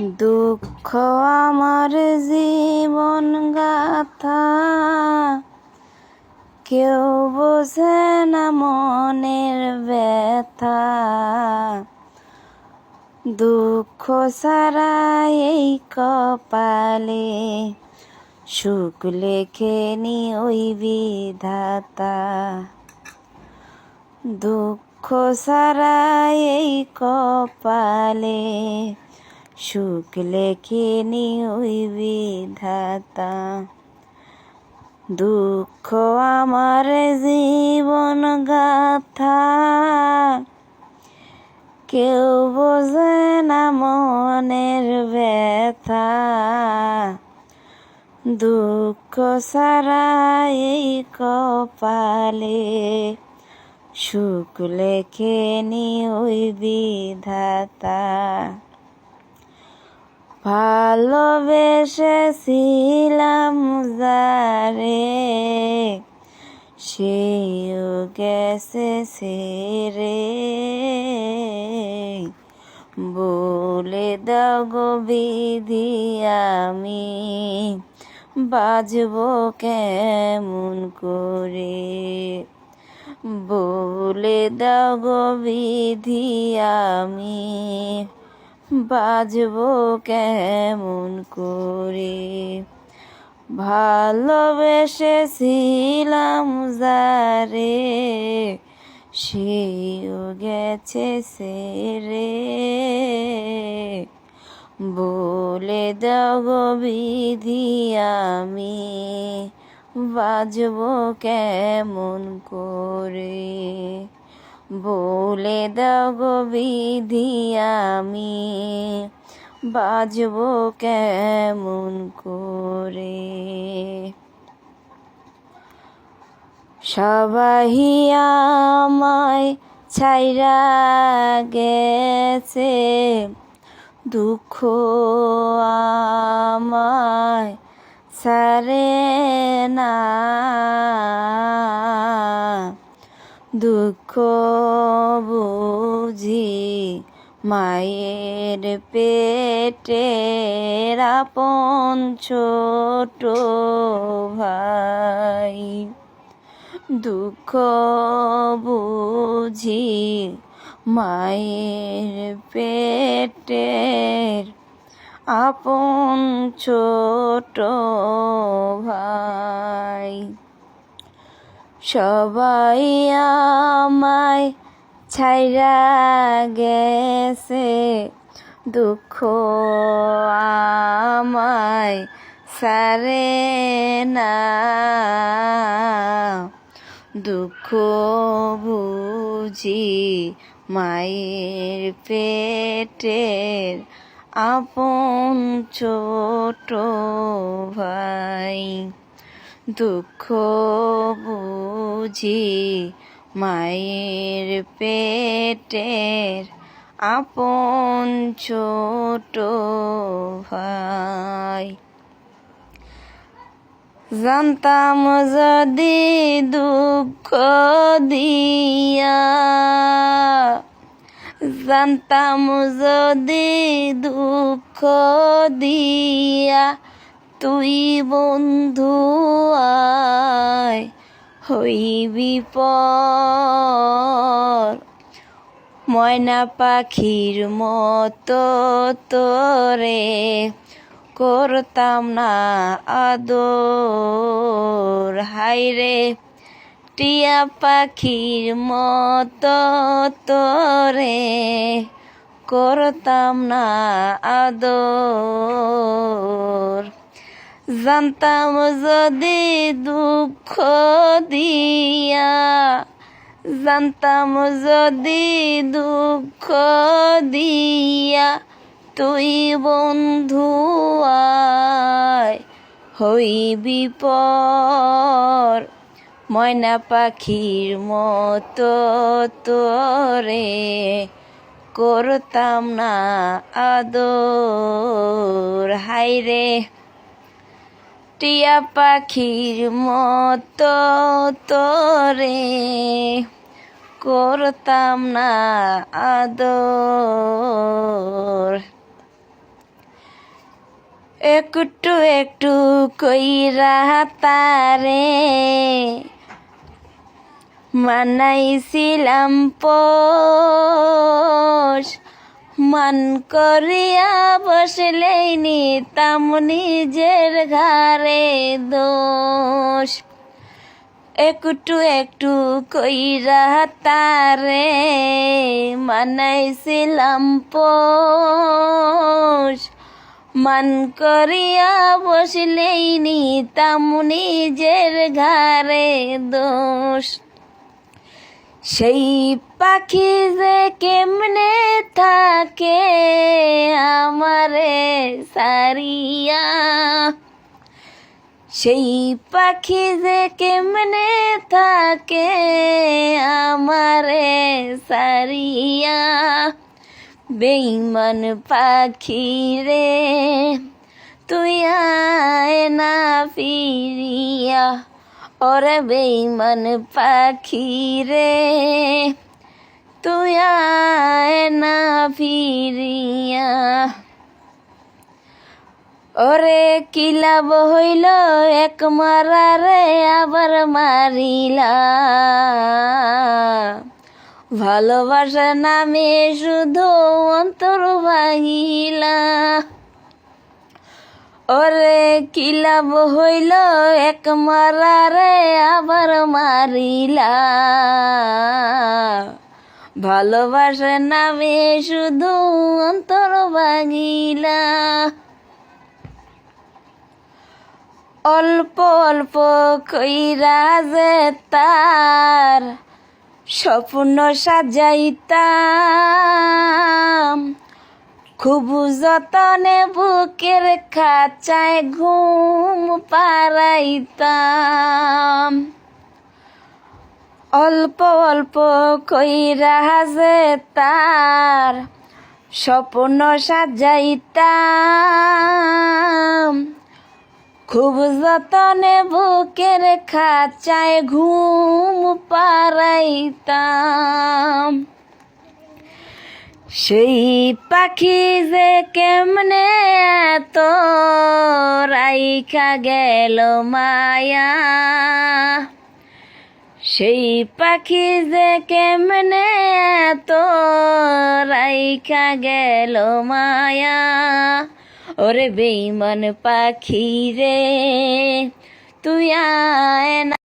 দুঃখ আমার জীবন গাথা। কেউ বোঝে না মনের ব্যথা। দুঃখ সারা এই কপালে সুখ লেখে নি ওই বিধাতা। দুঃখ সারা এই কপালে সুখ লেখেনি ওই বিধাতা। দুঃখ আমার জীবন গাথা। কেউ বোঝে না মনের ব্যথা। দুঃখ সারা এই কপালে সুখ লেখেনি ওই বিধাতা। ভালোবেসেছিলাম যারে, সেও গেছে সেরে। বলে দাও গো বিধি আমি, বাজব কেমন করে? বলে দাও গো বিধি আমি বাজব কেমন করে? ভালোবেসেছিলাম যারে, সেও গেছে সে রে বলে দাও বিধি, আমি বাজব কেমন করে? বলে দাও গো বিধি আমি। বাজব কেমন করে? সবাই আমায় ছাইরা গেছে, দুঃখ আমায় সারে না। দুঃখ বুঝি মায়ের পেটের আপন ছোট ভাই। দুঃখ বুঝি মায়ের পেটের আপন ছোট ভাই। সবাই আমায় ছাইরা গেছে, দুঃখ আমায় সারে না। দুঃখ বুঝি মায়ের পেটের আপন ছোট ভাই। দুঃখ বুঝি মায়ের পেটের আপন ছোট ভাই। জানতাম যদি দুঃখ দিয়া, জানতাম যদি দুঃখ দিয়া তুই বন্ধু আয় হইবি পর ময়না পাখির মতো তোরে করতাম না আদর। হাইরে টিয়া পাখির মতো তোরে করতাম না আদর। জানতাম যদি দুঃখ দিয়া। জানতাম যদি দুঃখ দিয়া তুই বন্ধু আয় হইবি পর ময়না পাখির মতো তোরে করতাম না আদর। হাইরে টিয়া পাখির মতো তোরে করতাম না আদর। একটু একটু কইরা তারে মানাইছিলাম পোষ। মান করিয়া বসলেই নিতাম নিজের ঘরে দোষ। একটু একটু কইরা তারে মানাইছিলাম পোষ। মান করিয়া বসলেই নিতাম নিজের ঘরে দোষ। সেই পাখি যে কেমনে থাকে আমারে সারিয়া। সেই পাখি যে কেমনে থাকে আমারে সারিয়া। বেইমান পাখি রে, তুই আয় না ফিরিয়া। ওরে বেইমান পাখি রে তুই না ফিরিয়া ওরে কিলাব হইল এক মারারে আবার মারিলা ভালোবাসা নামে শুধু অন্তর ভাঙিলা ওরে কিলাব হইল? এক মারারে আবার মারিলা। ভালোবাসা নামে শুধু অন্তর ভাঙিলা। অল্প অল্প কইরা যে তার স্বপ্ন সাজাইতাম। খুব যতনে বুকের খাঁচায় ঘুম পারাইতাম অল্প অল্প কইরা যে তার স্বপ্ন সাজাইতাম। খুব যতনে বুকের খাঁচায় ঘুম পারাইতাম সেই পাখি যে কেমনে এত রাইখা গেল মায়া? সেই পাখি যে কেমনে এত রাইখা গেল মায়া? ওরে বেইমন পাখি রে, তুই আয় না